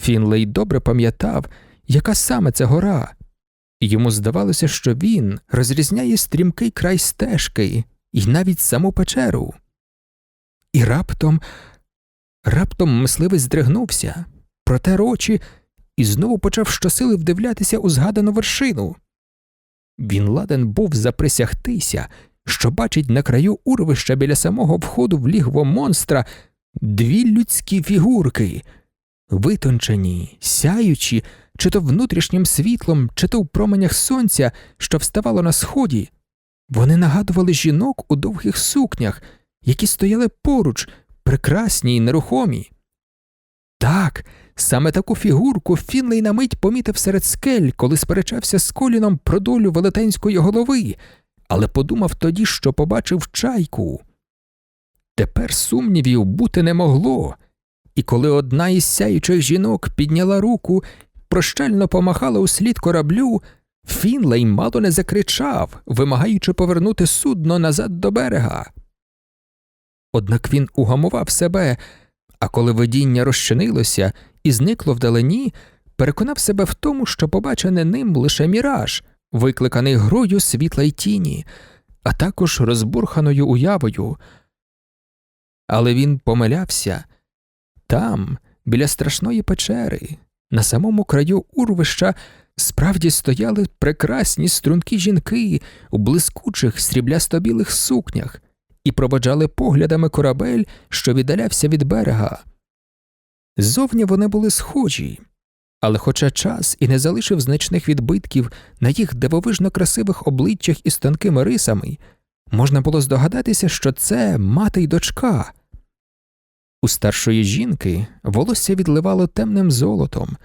Фінлей добре пам'ятав, яка саме це гора. і Йому здавалося, що він розрізняє стрімкий край стежки і навіть саму печеру. І раптом, раптом мисливець здригнувся, протер очі і знову почав щосили вдивлятися у згадану вершину. Він ладен був заприсягтися, що бачить на краю урвища біля самого входу в лігво монстра дві людські фігурки, витончені, сяючі, чи то внутрішнім світлом, чи то в променях сонця, що вставало на сході. Вони нагадували жінок у довгих сукнях, які стояли поруч, прекрасні й нерухомі. Так, саме таку фігурку Фінлей на мить помітив серед скель, коли сперечався з коліном про долю велетенської голови, але подумав тоді, що побачив чайку. Тепер сумнівів бути не могло, і коли одна із сяючих жінок підняла руку, прощально помахала услід кораблю, Фінлей мало не закричав, вимагаючи повернути судно назад до берега. Однак він угамував себе, а коли видіння розчинилося і зникло вдалині, переконав себе в тому, що побачене ним лише міраж, викликаний грою світла й тіні, а також розбурханою уявою. Але він помилявся там, біля страшної печери, на самому краю урвища, справді стояли прекрасні стрункі жінки у блискучих сріблясто-білих сукнях і проводжали поглядами корабель, що віддалявся від берега. Зовні вони були схожі, але хоча час і не залишив значних відбитків на їх дивовижно красивих обличчях із тонкими рисами, можна було здогадатися, що це мати й дочка. У старшої жінки волосся відливало темним золотом,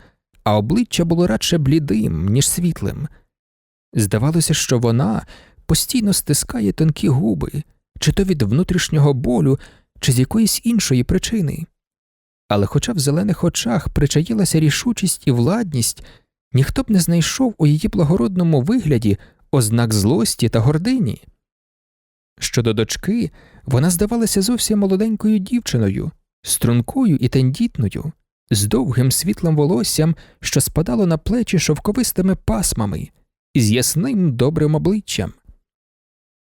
а обличчя було радше блідим, ніж світлим. Здавалося, що вона постійно стискає тонкі губи, чи то від внутрішнього болю, чи з якоїсь іншої причини. Але хоча в зелених очах причаїлася рішучість і владність, ніхто б не знайшов у її благородному вигляді ознак злості та гордині. Щодо дочки, вона здавалася зовсім молоденькою дівчиною, стрункою і тендітною, з довгим світлим волоссям, що спадало на плечі шовковистими пасмами, і з ясним добрим обличчям.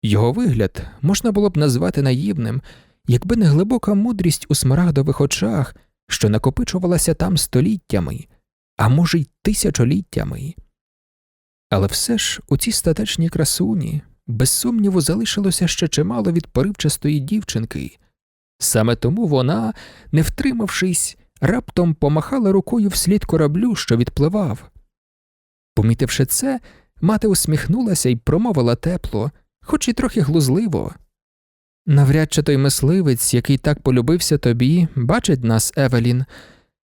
Його вигляд можна було б назвати наївним, якби не глибока мудрість у смарагдових очах, що накопичувалася там століттями, а може й тисячоліттями. Але все ж у цій статечній красуні, без сумніву, залишилося ще чимало від поривчастої дівчинки. Саме тому вона, не втримавшись, раптом помахала рукою вслід кораблю, що відпливав. Помітивши це, мати усміхнулася і промовила тепло, хоч і трохи глузливо. Навряд чи той мисливець, який так полюбився тобі, бачить нас, Евелін,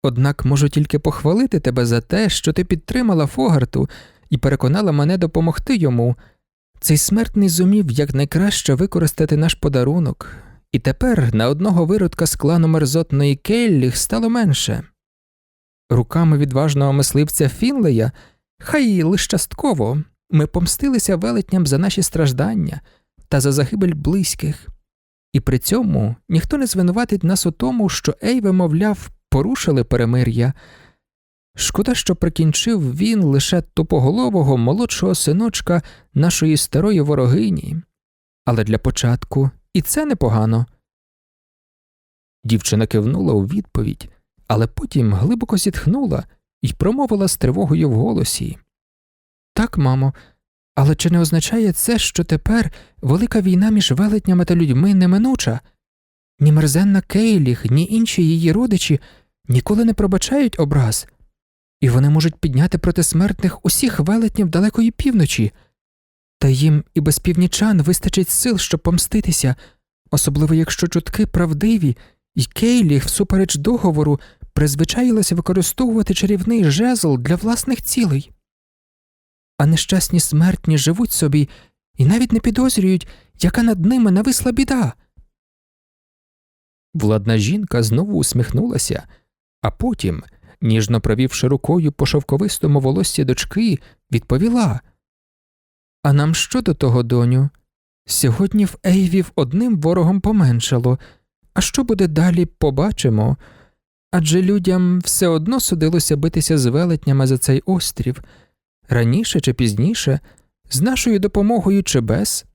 однак можу тільки похвалити тебе за те, що ти підтримала Фогарту і переконала мене допомогти йому. Цей смертний зумів якнайкраще використати наш подарунок, і тепер на одного виродка з клану мерзотної Келліх стало менше. Руками відважного мисливця Фінлея, хай лише частково, ми помстилися велетням за наші страждання та за загибель близьких, і при цьому ніхто не звинуватить нас у тому, що Ейве, мовляв, порушили перемир'я. Шкода, що прикінчив він лише тупоголового молодшого синочка нашої старої ворогині, але для початку і це непогано. Дівчина кивнула у відповідь, але потім глибоко зітхнула і промовила з тривогою в голосі Так, мамо, але чи не означає це, що тепер велика війна між велетнями та людьми неминуча? Ні мерзенна Кейліх, ні інші її родичі ніколи не пробачають образ, і вони можуть підняти проти смертних усіх велетнів далекої півночі, та їм і без північан вистачить сил, щоб помститися, особливо якщо чутки правдиві, і Кейліх, всупереч договору, призвичаїлася використовувати чарівний жезл для власних цілей а нещасні смертні живуть собі і навіть не підозрюють, яка над ними нависла біда. Владна жінка знову усміхнулася, а потім, ніжно провівши рукою по шовковистому волоссі дочки, відповіла А нам що до того, доню? Сьогодні в Ейвів одним ворогом поменшало, а що буде далі, побачимо. Адже людям все одно судилося битися з велетнями за цей острів раніше чи пізніше, з нашою допомогою чи без.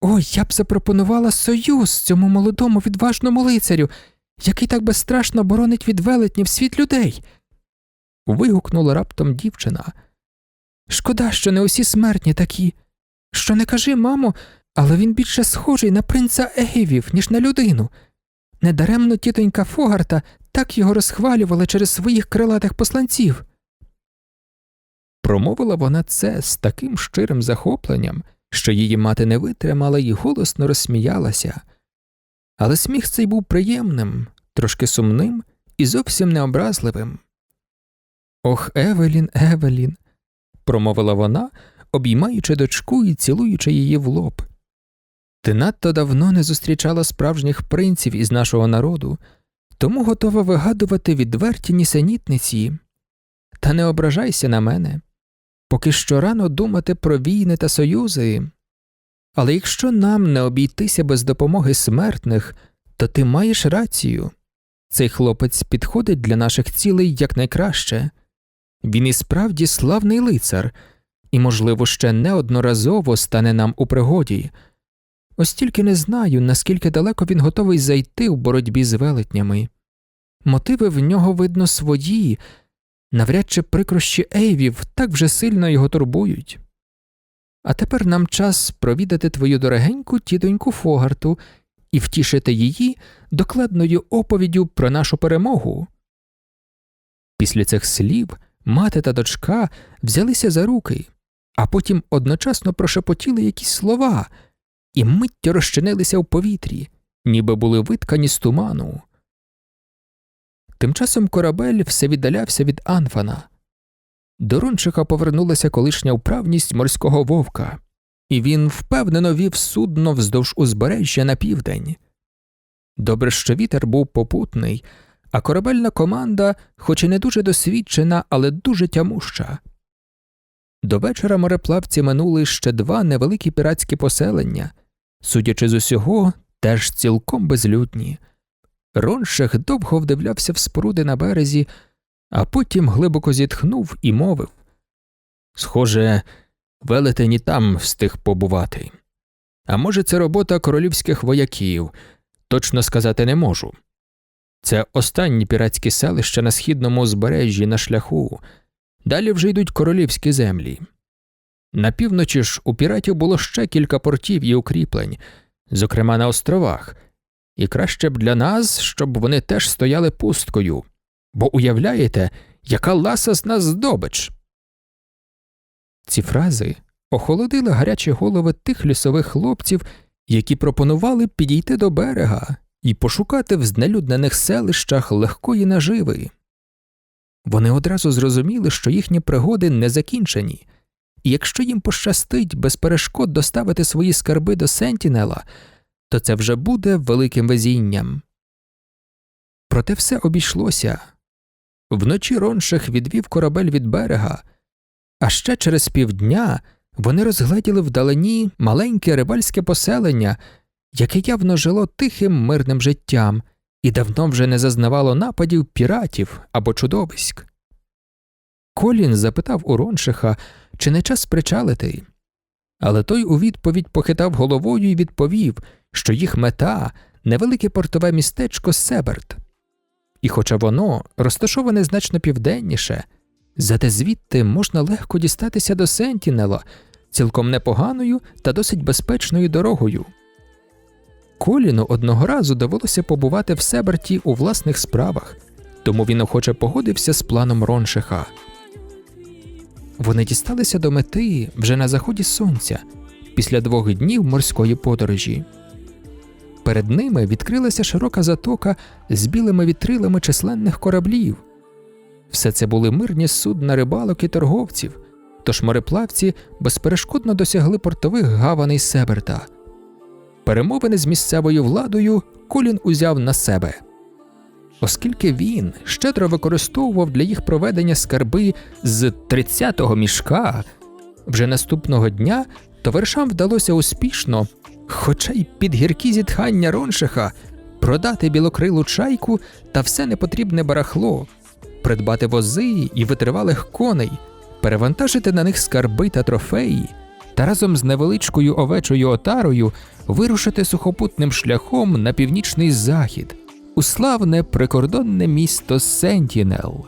Ой, я б запропонувала союз цьому молодому відважному лицарю, який так безстрашно боронить від велетнів світ людей. вигукнула раптом дівчина. Шкода, що не усі смертні такі. Що не кажи, мамо, але він більше схожий на принца Егівів, ніж на людину. Недаремно тітонька Фогарта так його розхвалювала через своїх крилатих посланців. Промовила вона це з таким щирим захопленням, що її мати не витримала і голосно розсміялася. Але сміх цей був приємним, трошки сумним і зовсім необразливим. Ох, Евелін, Евелін, промовила вона, обіймаючи дочку і цілуючи її в лоб. Ти надто давно не зустрічала справжніх принців із нашого народу, тому готова вигадувати відверті нісенітниці. Та не ображайся на мене. Поки що рано думати про війни та союзи. Але якщо нам не обійтися без допомоги смертних, то ти маєш рацію. Цей хлопець підходить для наших цілей якнайкраще. Він і справді славний лицар, і, можливо, ще неодноразово стане нам у пригоді. Ось тільки не знаю, наскільки далеко він готовий зайти в боротьбі з велетнями. Мотиви в нього, видно, свої, навряд чи прикрощі Ейвів так вже сильно його турбують. А тепер нам час провідати твою дорогеньку тітоньку Фогарту і втішити її докладною оповіддю про нашу перемогу. Після цих слів мати та дочка взялися за руки, а потім одночасно прошепотіли якісь слова і миттю розчинилися в повітрі, ніби були виткані з туману. Тим часом корабель все віддалявся від Анфана. До Рончика повернулася колишня вправність морського вовка, і він впевнено вів судно вздовж узбережжя на південь. Добре, що вітер був попутний, а корабельна команда, хоч і не дуже досвідчена, але дуже тямуща. До вечора мореплавці минули ще два невеликі піратські поселення, судячи з усього, теж цілком безлюдні. Роншех довго вдивлявся в споруди на березі, а потім глибоко зітхнув і мовив Схоже, велетень і там встиг побувати. А може, це робота королівських вояків, точно сказати не можу. Це останні піратські селища на східному узбережжі на шляху, далі вже йдуть королівські землі. На півночі ж у піратів було ще кілька портів і укріплень, зокрема на островах, і краще б для нас, щоб вони теж стояли пусткою, бо уявляєте, яка ласа з нас здобич. Ці фрази охолодили гарячі голови тих лісових хлопців, які пропонували підійти до берега і пошукати в знелюднених селищах легкої наживи. Вони одразу зрозуміли, що їхні пригоди не закінчені, і якщо їм пощастить без перешкод доставити свої скарби до Сентінела, то це вже буде великим везінням. Проте все обійшлося. Вночі Роншех відвів корабель від берега, а ще через півдня вони розгледіли вдалині маленьке рибальське поселення, яке явно жило тихим мирним життям і давно вже не зазнавало нападів піратів або чудовиськ. Колін запитав у Роншиха, чи не час причалити, але той у відповідь похитав головою і відповів, що їх мета невелике портове містечко Себерт. І хоча воно розташоване значно південніше, зате звідти можна легко дістатися до Сентінела цілком непоганою та досить безпечною дорогою. Коліну одного разу довелося побувати в Себерті у власних справах, тому він охоче погодився з планом Роншиха. Вони дісталися до мети вже на заході сонця після двох днів морської подорожі. Перед ними відкрилася широка затока з білими вітрилами численних кораблів. Все це були мирні судна рибалок і торговців, тож мореплавці безперешкодно досягли портових гаваней Себерта. Перемовини з місцевою владою Колін узяв на себе. Оскільки він щедро використовував для їх проведення скарби з 30-го мішка, вже наступного дня товаришам вдалося успішно, хоча й під гіркі зітхання Роншиха, продати білокрилу чайку та все непотрібне барахло, придбати вози і витривалих коней, перевантажити на них скарби та трофеї, та разом з невеличкою овечою отарою вирушити сухопутним шляхом на північний захід, у славне прикордонне місто Сентінел.